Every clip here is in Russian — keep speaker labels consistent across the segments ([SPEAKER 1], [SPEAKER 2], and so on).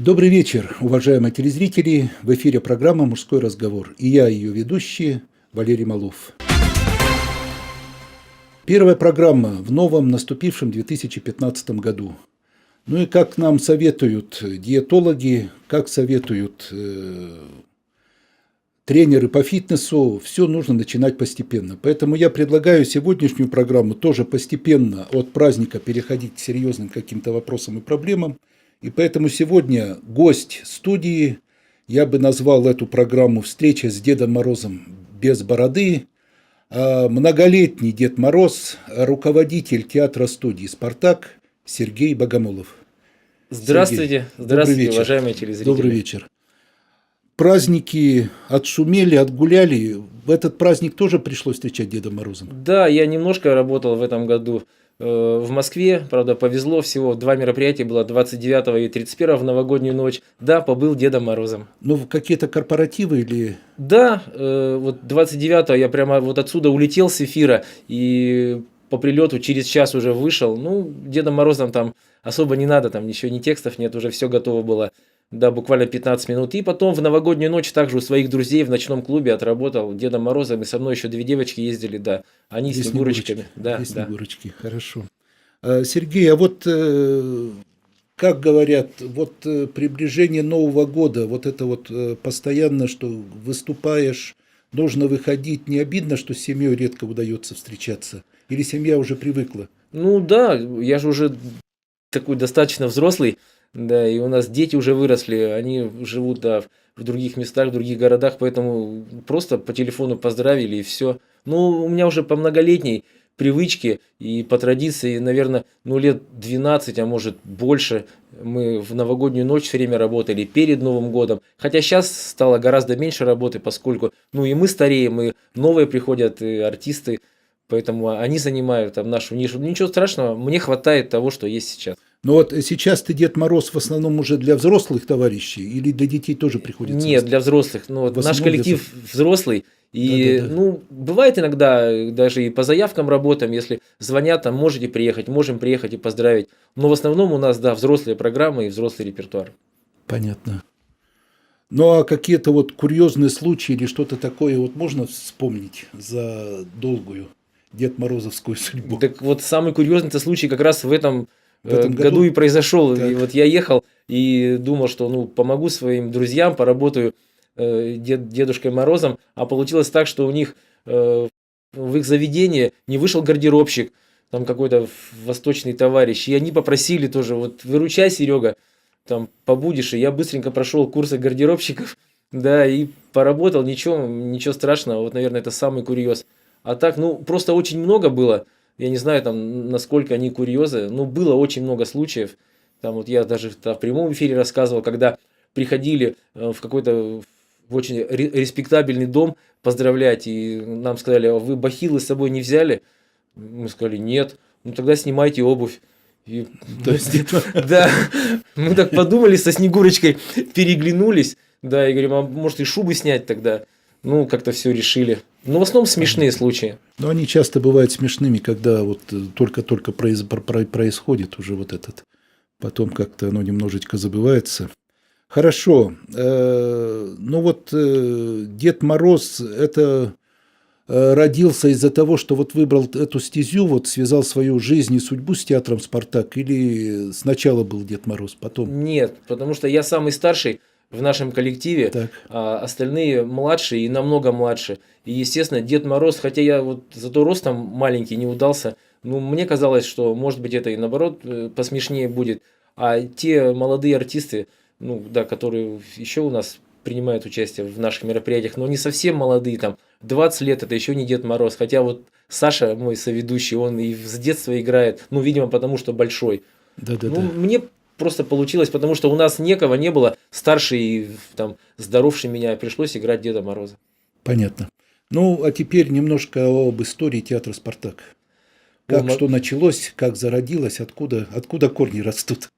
[SPEAKER 1] Добрый вечер, уважаемые телезрители. В эфире программа «Мужской разговор». И я, ее ведущий, Валерий Малов. Первая программа в новом наступившем 2015 году. Ну и как нам советуют диетологи, как советуют э, тренеры по фитнесу, все нужно начинать постепенно. Поэтому я предлагаю сегодняшнюю программу тоже постепенно от праздника переходить к серьезным каким-то вопросам и проблемам. И поэтому сегодня гость студии, я бы назвал эту программу «Встреча с Дедом Морозом без бороды», а многолетний Дед Мороз, руководитель театра студии «Спартак» Сергей Богомолов.
[SPEAKER 2] Здравствуйте,
[SPEAKER 1] Сергей,
[SPEAKER 2] здравствуйте,
[SPEAKER 1] вечер.
[SPEAKER 2] уважаемые телезрители.
[SPEAKER 1] Добрый вечер. Праздники отшумели, отгуляли. В этот праздник тоже пришлось встречать Деда Мороза.
[SPEAKER 2] Да, я немножко работал в этом году в Москве, правда, повезло, всего два мероприятия было, 29 и 31 в новогоднюю ночь. Да, побыл Дедом Морозом.
[SPEAKER 1] Ну, какие-то корпоративы или...
[SPEAKER 2] Да, э, вот 29 я прямо вот отсюда улетел с эфира и по прилету через час уже вышел. Ну, Дедом Морозом там особо не надо, там ничего, ни текстов нет, уже все готово было. Да, буквально 15 минут. И потом в новогоднюю ночь также у своих друзей в ночном клубе отработал Дедом Морозом. И со мной еще две девочки ездили, да. Они
[SPEAKER 1] Две
[SPEAKER 2] с снегурочками. Да,
[SPEAKER 1] Две
[SPEAKER 2] да.
[SPEAKER 1] снегурочки, хорошо. А, Сергей, а вот э, как говорят, вот э, приближение Нового года, вот это вот э, постоянно, что выступаешь, нужно выходить, не обидно, что с семьей редко удается встречаться? Или семья уже привыкла?
[SPEAKER 2] Ну да, я же уже такой достаточно взрослый, да, и у нас дети уже выросли, они живут, да, в других местах, в других городах, поэтому просто по телефону поздравили и все. Ну, у меня уже по многолетней привычке и по традиции, наверное, ну лет 12, а может больше, мы в новогоднюю ночь все время работали перед Новым годом. Хотя сейчас стало гораздо меньше работы, поскольку, ну и мы стареем, и новые приходят и артисты, Поэтому они занимают там нашу нишу. Ничего страшного, мне хватает того, что есть сейчас.
[SPEAKER 1] Но вот сейчас ты Дед Мороз в основном уже для взрослых товарищей или для детей тоже приходится?
[SPEAKER 2] Нет, для взрослых. Ну, вот наш коллектив взрослый. И,
[SPEAKER 1] Да-да-да.
[SPEAKER 2] ну, бывает иногда, даже и по заявкам работаем, если звонят, там, можете приехать, можем приехать и поздравить. Но в основном у нас, да, взрослые программы и взрослый репертуар.
[SPEAKER 1] Понятно. Ну а какие-то вот курьезные случаи или что-то такое вот можно вспомнить за долгую Дед Морозовскую судьбу?
[SPEAKER 2] Так вот, самый курьезный случай как раз в этом,
[SPEAKER 1] В этом
[SPEAKER 2] э,
[SPEAKER 1] году?
[SPEAKER 2] году? и произошел.
[SPEAKER 1] Так.
[SPEAKER 2] И вот я ехал и думал, что ну помогу своим друзьям, поработаю э, дед, Дедушкой Морозом, а получилось так, что у них э, в их заведении не вышел гардеробщик, там какой-то восточный товарищ, и они попросили тоже, вот выручай, Серега, там побудешь, и я быстренько прошел курсы гардеробщиков, да, и поработал, ничего, ничего страшного, вот, наверное, это самый курьез. А так, ну, просто очень много было, я не знаю, там, насколько они курьезы, но было очень много случаев, там вот я даже в прямом эфире рассказывал, когда приходили э, в какой-то в очень ре- респектабельный дом поздравлять, и нам сказали, а вы бахилы с собой не взяли? Мы сказали, нет. Ну тогда снимайте обувь. И,
[SPEAKER 1] То есть это-
[SPEAKER 2] да, мы так подумали со Снегурочкой, переглянулись, да, и говорим, а может и шубы снять тогда? Ну, как-то все решили. Но в основном смешные случаи.
[SPEAKER 1] Но они часто бывают смешными, когда вот э, только-только произ- происходит уже вот этот. Потом как-то оно немножечко забывается. Хорошо. Э, Ну вот э, Дед Мороз это родился из-за того, что вот выбрал эту стезю, вот связал свою жизнь и судьбу с театром «Спартак» или сначала был Дед Мороз, потом?
[SPEAKER 2] Нет, потому что я самый старший в нашем коллективе,
[SPEAKER 1] Так.
[SPEAKER 2] а остальные младшие и намного младше. И, естественно, Дед Мороз, хотя я вот зато ростом маленький не удался, ну, мне казалось, что, может быть, это и наоборот э, посмешнее будет. А те молодые артисты, ну, да, которые еще у нас принимают участие в наших мероприятиях, но не совсем молодые, там, 20 лет, это еще не Дед Мороз. Хотя вот Саша, мой соведущий, он и с детства играет, ну, видимо, потому что большой.
[SPEAKER 1] Да-да-да.
[SPEAKER 2] Ну, мне просто получилось, потому что у нас некого не было, старший, и, там, здоровший меня, пришлось играть Деда Мороза.
[SPEAKER 1] Понятно. Ну, а теперь немножко об истории театра «Спартак». Как
[SPEAKER 2] О,
[SPEAKER 1] что началось, как зародилось, откуда, откуда корни растут.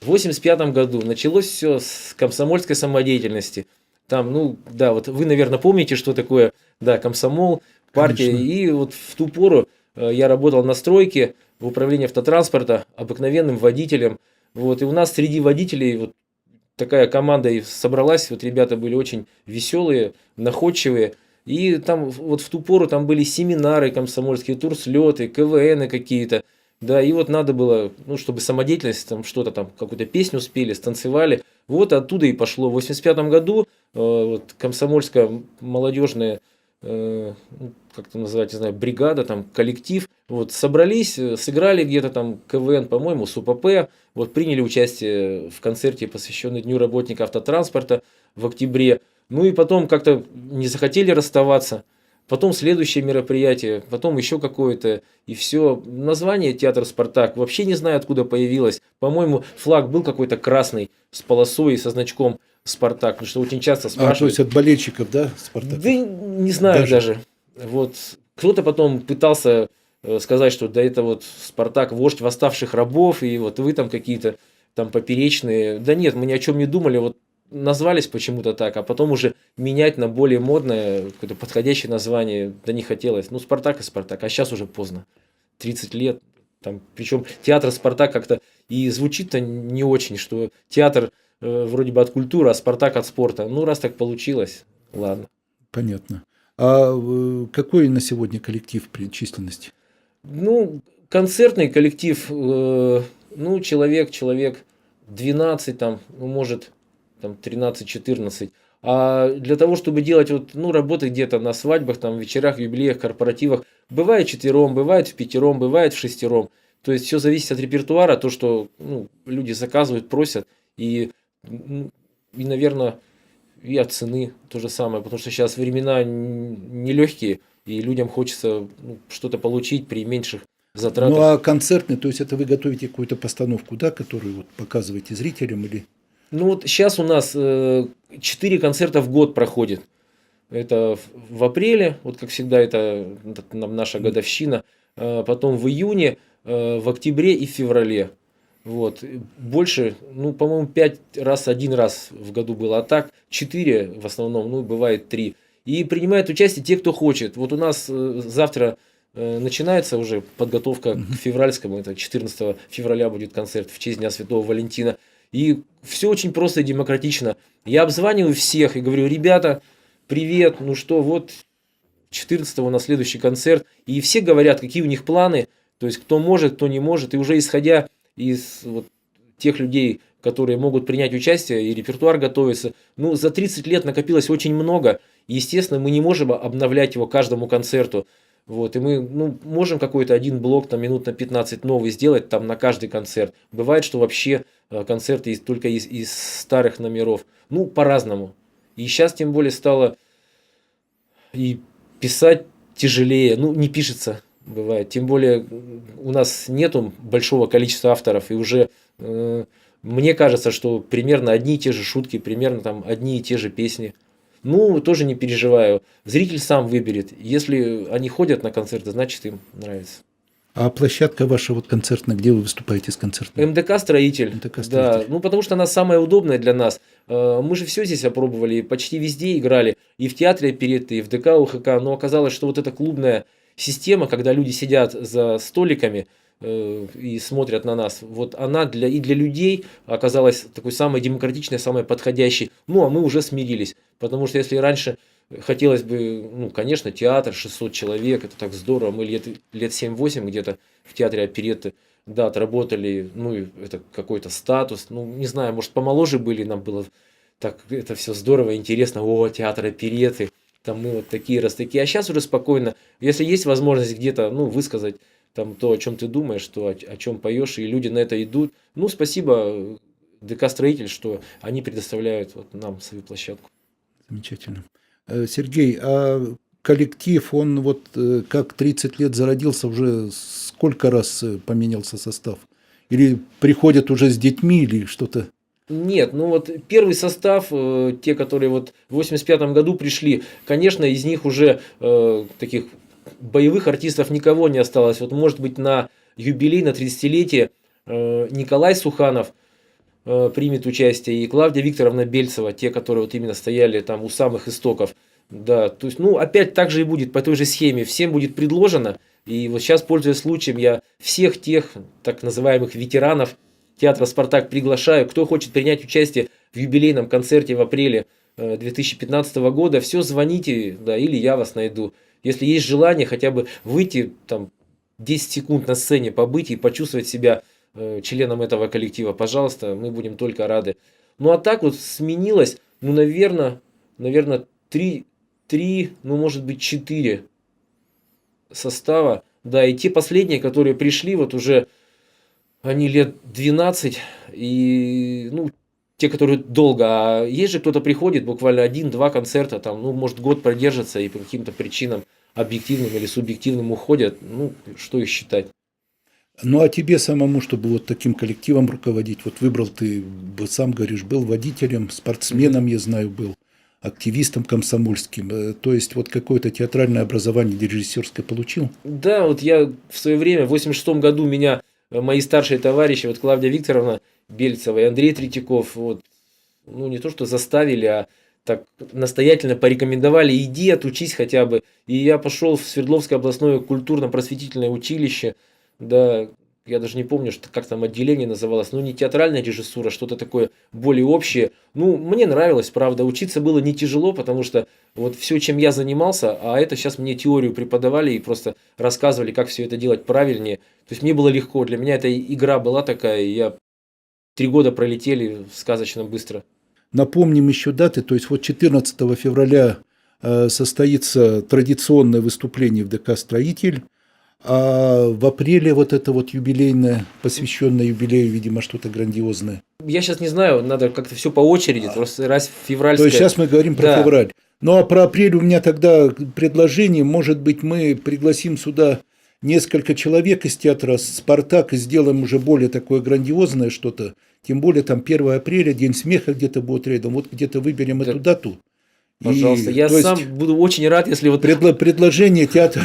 [SPEAKER 2] В 85 году началось все с комсомольской самодеятельности. Там, ну, да, вот вы, наверное, помните, что такое, да, комсомол, партия.
[SPEAKER 1] Конечно.
[SPEAKER 2] И вот в ту пору э, я работал на стройке в управлении автотранспорта, обыкновенным водителем. Вот, и у нас среди водителей вот такая команда и собралась, вот ребята были очень веселые, находчивые. И там вот в ту пору там были семинары комсомольские, турслеты, КВНы какие-то. Да, и вот надо было, ну, чтобы самодеятельность, там что-то там, какую-то песню спели, станцевали. Вот оттуда и пошло. В 85 году э, вот, комсомольская молодежная, э, ну, как это называть, не знаю, бригада, там, коллектив, вот, собрались, э, сыграли где-то там КВН, по-моему, с УПП, вот, приняли участие в концерте, посвященный Дню работника автотранспорта в октябре. Ну и потом как-то не захотели расставаться. Потом следующее мероприятие, потом еще какое-то, и все. Название театр «Спартак» вообще не знаю, откуда появилось. По-моему, флаг был какой-то красный с полосой и со значком «Спартак», потому что очень часто
[SPEAKER 1] А, то
[SPEAKER 2] спрашивают.
[SPEAKER 1] есть от болельщиков, да, Спартак?
[SPEAKER 2] Да не знаю
[SPEAKER 1] Даже?
[SPEAKER 2] даже. Вот кто-то потом пытался сказать, что да это вот Спартак вождь восставших рабов, и вот вы там какие-то там поперечные. Да нет, мы ни о чем не думали, вот назвались почему-то так, а потом уже менять на более модное, какое-то подходящее название, да не хотелось. Ну, Спартак и Спартак, а сейчас уже поздно. 30 лет, там, причем театр Спартак как-то и звучит-то не очень, что театр э, вроде бы от культуры, а Спартак от спорта. Ну, раз так получилось, ладно.
[SPEAKER 1] Понятно. А э, какой на сегодня коллектив при численности?
[SPEAKER 2] Ну, концертный коллектив, э, ну, человек, человек 12, там, ну, может, там 13-14. А для того, чтобы делать вот, ну, работы где-то на свадьбах, там, вечерах, юбилеях, корпоративах, бывает четвером, бывает в пятером, бывает в шестером. То есть все зависит от репертуара, то, что ну, люди заказывают, просят. И, и, наверное, и от цены то же самое, потому что сейчас времена нелегкие, и людям хочется ну, что-то получить при меньших затратах.
[SPEAKER 1] Ну, а концертный, то есть это вы готовите какую-то постановку, да, которую вот показываете зрителям или...
[SPEAKER 2] Ну вот сейчас у нас э, 4 концерта в год проходит. Это в- апреле, вот как всегда, это, наша годовщина. Э, Потом в июне, э, в октябре и в феврале. Вот. Больше, ну, по-моему, 5 раз, один раз в году было. А так 4 в основном, ну, бывает 3. И принимают участие те, кто хочет. Вот у нас э, завтра э, начинается уже подготовка к февральскому. Это 14 февраля будет концерт в честь Дня Святого Валентина. И все очень просто и демократично. Я обзваниваю всех и говорю, ребята, привет, ну что, вот 14 на следующий концерт. И все говорят, какие у них планы, то есть кто может, кто не может. И уже исходя из вот тех людей, которые могут принять участие, и репертуар готовится, ну, за 30 лет накопилось очень много. Естественно, мы не можем обновлять его каждому концерту. Вот, и мы ну, можем какой-то один блок там, минут на 15 новый сделать там на каждый концерт. Бывает, что вообще э, концерты из, только из, из старых номеров. Ну, по-разному. И сейчас тем более стало и писать тяжелее. Ну, не пишется, бывает. Тем более у нас нету большого количества авторов. И уже э, мне кажется, что примерно одни и те же шутки, примерно там одни и те же песни. Ну, тоже не переживаю. Зритель сам выберет. Если они ходят на концерты, значит им нравится.
[SPEAKER 1] А площадка ваша вот концертная, где вы выступаете с концертом?
[SPEAKER 2] МДК строитель.
[SPEAKER 1] МДК
[SPEAKER 2] Да,
[SPEAKER 1] «Строитель».
[SPEAKER 2] ну потому что она самая удобная для нас. Э, Мы же все здесь опробовали, почти везде играли. И в театре оперетты, и в ДК УХК. Но оказалось, что вот эта клубная система, когда люди сидят за столиками и смотрят на нас, вот она для, и для людей оказалась такой самой демократичной, самой подходящей. Ну, а мы уже смирились. Потому что если раньше хотелось бы, ну, конечно, театр, 600 человек, это так здорово. Мы лет, лет 7-8 где-то в театре оперетты, да, отработали, ну, и это какой-то статус. Ну, не знаю, может, помоложе были, нам было так, это все здорово, интересно. О, театр опереты, там мы вот такие, раз такие. А сейчас уже спокойно, если есть возможность где-то, ну, высказать там то, о чем ты думаешь, то, о, о чем поешь, и люди на это идут. Ну, спасибо ДК «Строитель», что они предоставляют вот нам свою площадку.
[SPEAKER 1] Замечательно. Э, Сергей, а коллектив, он вот э, как 30 лет зародился, уже сколько раз э, поменялся состав? Или приходят уже с детьми, или что-то?
[SPEAKER 2] Нет, ну вот первый состав, те, которые вот в 85 году пришли, конечно, из них уже э, таких боевых артистов никого не осталось. Вот может быть на юбилей, на 30-летие э, Николай Суханов э, примет участие и Клавдия Викторовна Бельцева, те, которые вот именно стояли там у самых истоков. Да, то есть, ну, опять так же и будет по той же схеме. Всем будет предложено. И вот сейчас, пользуясь случаем, я всех тех так называемых ветеранов театра «Спартак» приглашаю. Кто хочет принять участие в юбилейном концерте в апреле э, 2015 года, все звоните, да, или я вас найду. Если есть желание хотя бы выйти там 10 секунд на сцене, побыть и почувствовать себя э, членом этого коллектива, пожалуйста, мы будем только рады. Ну а так вот сменилось, ну, наверное, наверное, три, три, ну, может быть, четыре состава. Да, и те последние, которые пришли, вот уже они лет 12, и, ну, те, которые долго, а есть же кто-то приходит, буквально один-два концерта, там, ну, может, год продержится и по каким-то причинам объективным или субъективным уходят, ну, что их считать.
[SPEAKER 1] Ну а тебе самому, чтобы вот таким коллективом руководить, вот выбрал ты, сам говоришь, был водителем, спортсменом, я знаю, был, активистом комсомольским, э, то есть вот какое-то театральное образование режиссерское получил?
[SPEAKER 2] Да, вот я в свое время, в 86 году меня мои старшие товарищи, вот Клавдия Викторовна Бельцева и Андрей Третьяков, вот, ну не то что заставили, а так настоятельно порекомендовали, иди отучись хотя бы. И я пошел в Свердловское областное культурно-просветительное училище, да, я даже не помню, что как там отделение называлось, ну не театральная режиссура, что-то такое более общее. Ну, мне нравилось, правда, учиться было не тяжело, потому что вот все, чем я занимался, а это сейчас мне теорию преподавали и просто рассказывали, как все это делать правильнее. То есть мне было легко, для меня эта игра была такая, и я три года пролетели сказочно быстро.
[SPEAKER 1] Напомним еще даты, то есть вот 14 февраля э, состоится традиционное выступление в ДК «Строитель», а в апреле вот это вот юбилейное, посвященное юбилею, видимо, что-то грандиозное.
[SPEAKER 2] Я сейчас не знаю, надо как-то все по очереди, просто раз
[SPEAKER 1] То
[SPEAKER 2] февральская.
[SPEAKER 1] есть сейчас мы говорим про
[SPEAKER 2] Да.
[SPEAKER 1] февраль. Ну а про апрель у меня тогда предложение, может быть, мы пригласим сюда несколько человек из театра «Спартак» и сделаем уже более такое грандиозное что-то. Тем более там 1 апреля, День смеха где-то будет рядом. Вот где-то выберем
[SPEAKER 2] Да.
[SPEAKER 1] эту дату. И,
[SPEAKER 2] Пожалуйста, я
[SPEAKER 1] то есть,
[SPEAKER 2] сам буду очень рад, если вот
[SPEAKER 1] предло- предложение театру,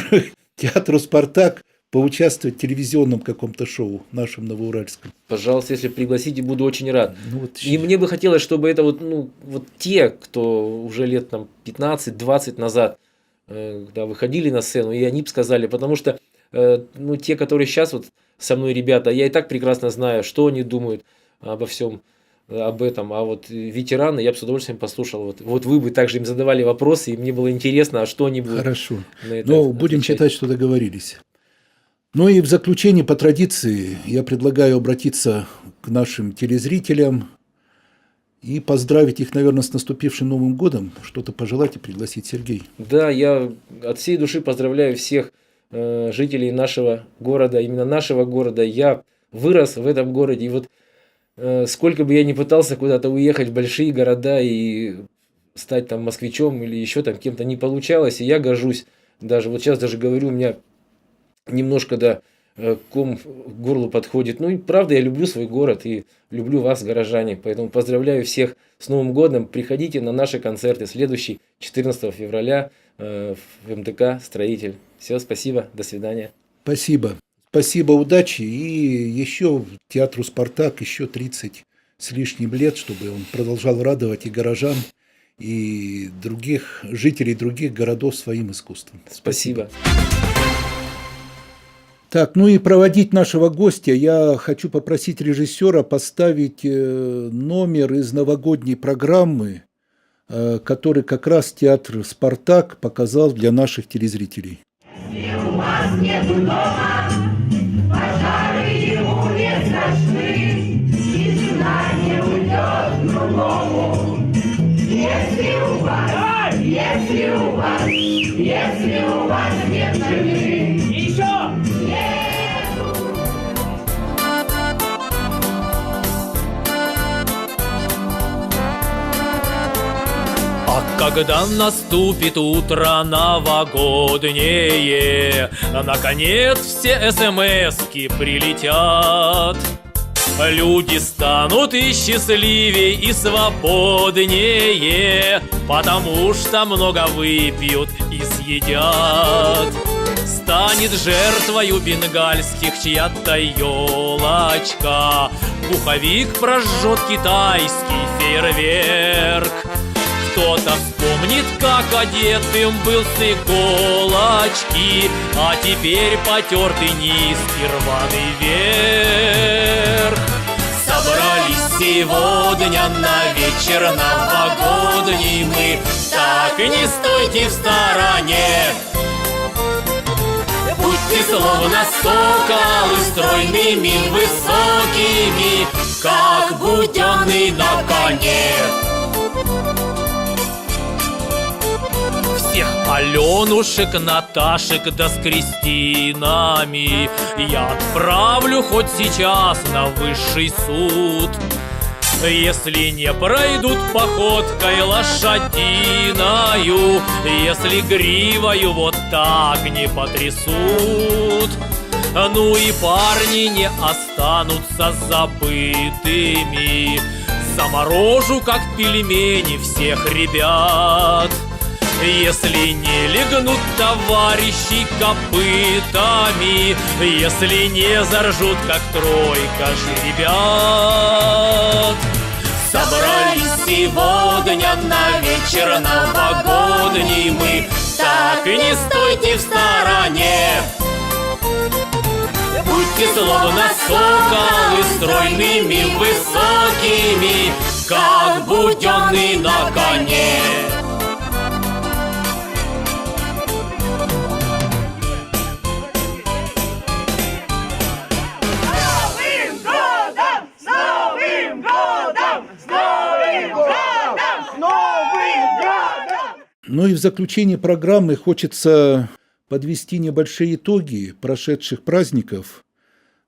[SPEAKER 1] театру «Спартак» поучаствовать в телевизионном каком-то шоу нашем новоуральском.
[SPEAKER 2] Пожалуйста, если пригласите, буду очень рад.
[SPEAKER 1] Ну, вот
[SPEAKER 2] И мне бы хотелось, чтобы это вот, ну, вот те, кто уже лет там 15-20 назад, э, выходили на сцену, и они бы сказали, потому что, э, ну, те, которые сейчас вот со мной ребята, я и так прекрасно знаю, что они думают обо всем об этом, а вот э, ветераны я бы с удовольствием послушал. Вот, вот вы бы также им задавали вопросы, и мне было интересно, а что они будут
[SPEAKER 1] Хорошо.
[SPEAKER 2] на это
[SPEAKER 1] Ну, будем
[SPEAKER 2] отвечать.
[SPEAKER 1] считать, что договорились. Ну и в заключение по традиции я предлагаю обратиться к нашим телезрителям и поздравить их, наверное, с наступившим Новым годом. Что-то пожелать и пригласить Сергей.
[SPEAKER 2] Да, я от всей души поздравляю всех э, жителей нашего города, именно нашего города. Я вырос в этом городе, и вот э, сколько бы я ни пытался куда-то уехать в большие города и стать там москвичом или еще там кем-то не получалось, и я горжусь. Даже вот сейчас даже говорю, у меня немножко да э, ком к горлу подходит. Ну и правда, я люблю свой город и люблю вас, горожане. Поэтому поздравляю всех с Новым годом. Приходите на наши концерты. Следующий 14 февраля э, в МДК «Строитель». Все, спасибо, до свидания.
[SPEAKER 1] Спасибо. Спасибо, удачи. И еще театру «Спартак» еще 30 с лишним лет, чтобы он продолжал радовать и горожан, и других жителей других городов своим искусством.
[SPEAKER 2] Спасибо.
[SPEAKER 1] Так, ну и проводить нашего гостя я хочу попросить режиссера поставить э, номер из новогодней программы, э, который как раз театр «Спартак» показал для наших телезрителей.
[SPEAKER 3] у вас нету дома, если у вас нет жены, еще
[SPEAKER 4] А когда наступит утро новогоднее, Наконец все СМСки прилетят. Люди станут и счастливее, и свободнее, Потому что много выпьют и съедят. Станет жертвою бенгальских чья-то елочка, Пуховик прожжет китайский фейерверк. Кто-то вспомнит, как одетым был с иголочки, А теперь потертый низ и рваный верх.
[SPEAKER 2] Сегодня на вечер новогодний мы. Так не стойте в стороне. Будьте словно соколы стройными, высокими Как буденный на коне Аленушек, Наташек да с Кристинами. Я отправлю хоть сейчас на высший суд. Если не пройдут походкой лошадиною Если гривою вот так не потрясут Ну и парни не останутся забытыми. Заморожу, как пельмени, всех ребят если не легнут товарищи копытами Если не заржут, как тройка жеребят. Собрались сегодня на вечер новогодний мы Так и не стойте в стороне. Будьте словно соколы стройными, высокими Как буденный на коне
[SPEAKER 1] Ну и в заключение программы хочется подвести небольшие итоги прошедших праздников.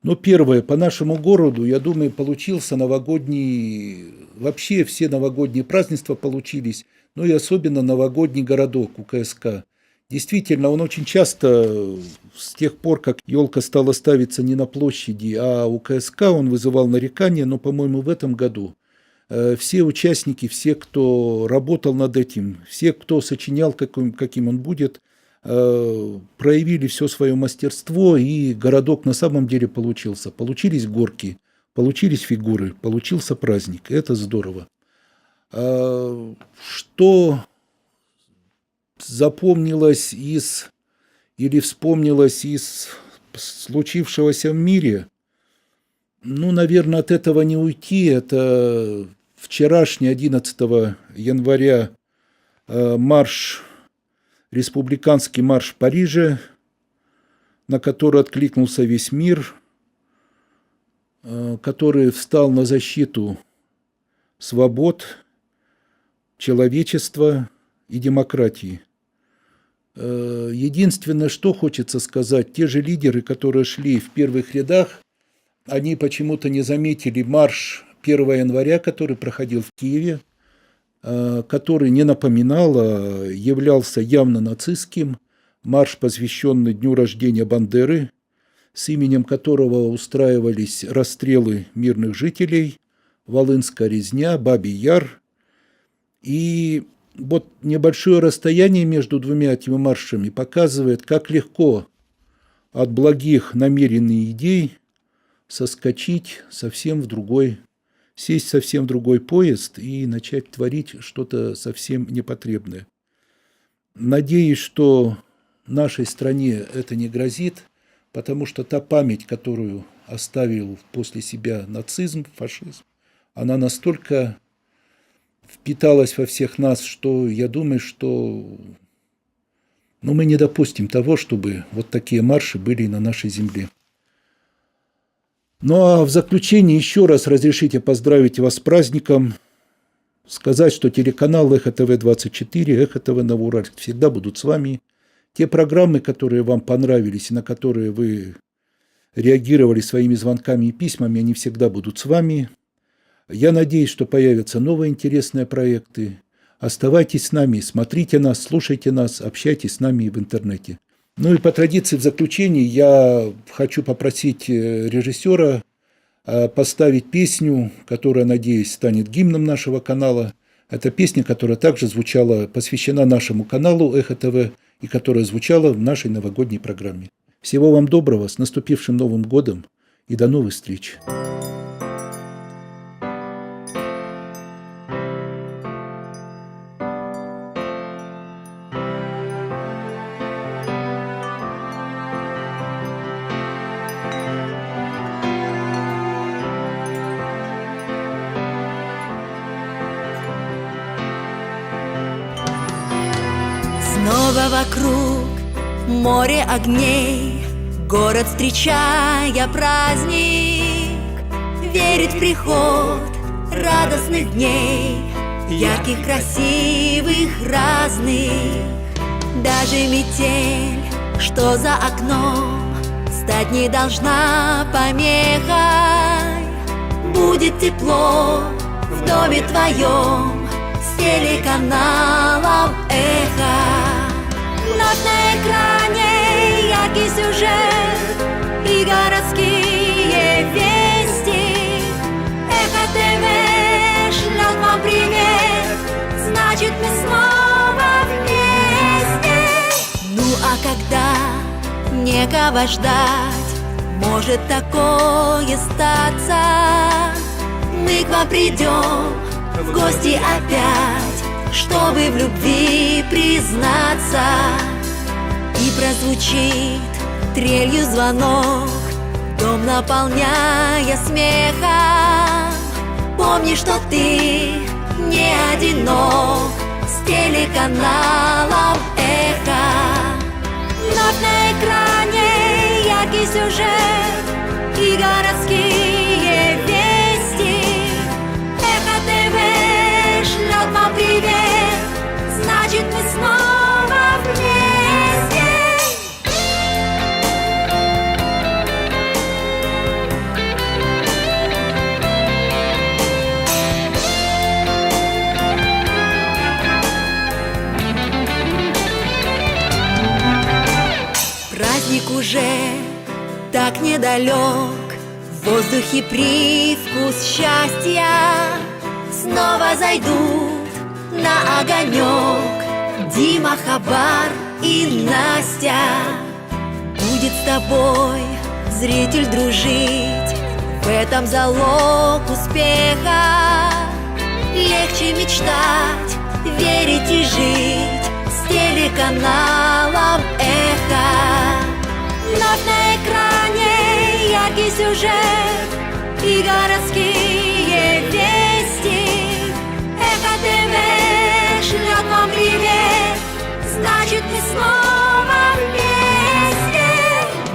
[SPEAKER 1] Ну, первое, по нашему городу, я думаю, получился новогодний... Вообще все новогодние празднества получились, ну и особенно новогодний городок УКСК. Действительно, он очень часто, с тех пор, как елка стала ставиться не на площади, а у КСК, он вызывал нарекания, но, по-моему, в этом году все участники, все, кто работал над этим, все, кто сочинял, каким, каким он будет, э, проявили все свое мастерство, и городок на самом деле получился. Получились горки, получились фигуры, получился праздник. Это здорово. Э, Что запомнилось из или вспомнилось из случившегося в мире, ну, наверное, от этого не уйти. Это вчерашний 11 января э, марш, республиканский марш в Париже, на который откликнулся весь мир, э, который встал на защиту свобод, человечества и демократии. Э, Единственное, что хочется сказать, те же лидеры, которые шли в первых рядах, они почему-то не заметили марш 1 января, который проходил в Киеве, э, который не напоминал, а являлся явно нацистским. Марш, посвященный дню рождения Бандеры, с именем которого устраивались расстрелы мирных жителей, Волынская резня, Бабий Яр. И вот небольшое расстояние между двумя этими маршами показывает, как легко от благих намеренных идей соскочить совсем в другой, сесть совсем в другой поезд и начать творить что-то совсем непотребное. Надеюсь, что нашей стране это не грозит, потому что та память, которую оставил после себя нацизм, фашизм, она настолько впиталась во всех нас, что я думаю, что ну, мы не допустим того, чтобы вот такие марши были на нашей земле. Ну а в заключение еще раз разрешите поздравить вас с праздником, сказать, что телеканал Эхо ТВ-24, Эхо ТВ Новоуральск всегда будут с вами. Те программы, которые вам понравились и на которые вы реагировали своими звонками и письмами, они всегда будут с вами. Я надеюсь, что появятся новые интересные проекты. Оставайтесь с нами, смотрите нас, слушайте нас, общайтесь с нами в интернете. Ну и по традиции в заключении я хочу попросить э, режиссера э, поставить песню, которая, надеюсь, станет гимном нашего канала. Это песня, которая также звучала, посвящена нашему каналу Эхо ТВ и которая звучала в нашей новогодней программе. Всего вам доброго, с наступившим Новым годом и до новых встреч!
[SPEAKER 5] Вокруг, море огней, Город, встречая праздник, Верит в приход радостных дней, Ярких, красивых, разных. Даже метель, что за окном, Стать не должна помехой. Будет тепло в доме твоем С телеканалом «Эхо» городские вести. Эхо ТВ шлет вам привет. Значит мы снова вместе. Ну а когда некого ждать Может такое статься? Мы к вам придем в гости опять Чтобы в любви признаться. И прозвучит трелью звонок Дом наполняя смехом Помни, что ты не одинок С телеканалом «Эхо» Вновь на экране яркий сюжет И уже так недалек. В воздухе привкус счастья. Снова зайдут на огонек. Дима, Хабар и Настя. Будет с тобой зритель дружить. В этом залог успеха. Легче мечтать, верить и жить. С телеканалом «Эхо» Вновь на экране яркий сюжет И городские вести Эхо ТВ шлет вам привет Значит мы снова вместе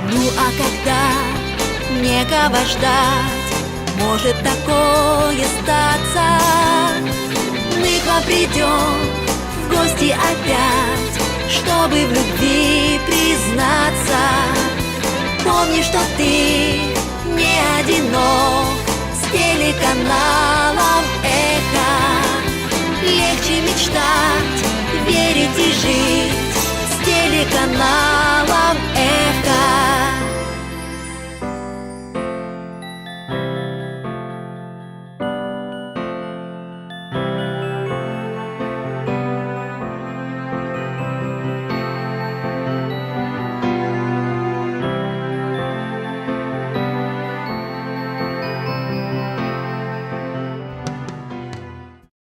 [SPEAKER 5] Ну а когда некого ждать Может такое статься Мы к вам придем в гости опять Чтобы в любви признаться Помни, что ты не одинок С телеканалом Эхо Легче мечтать, верить и жить С телеканалом Эхо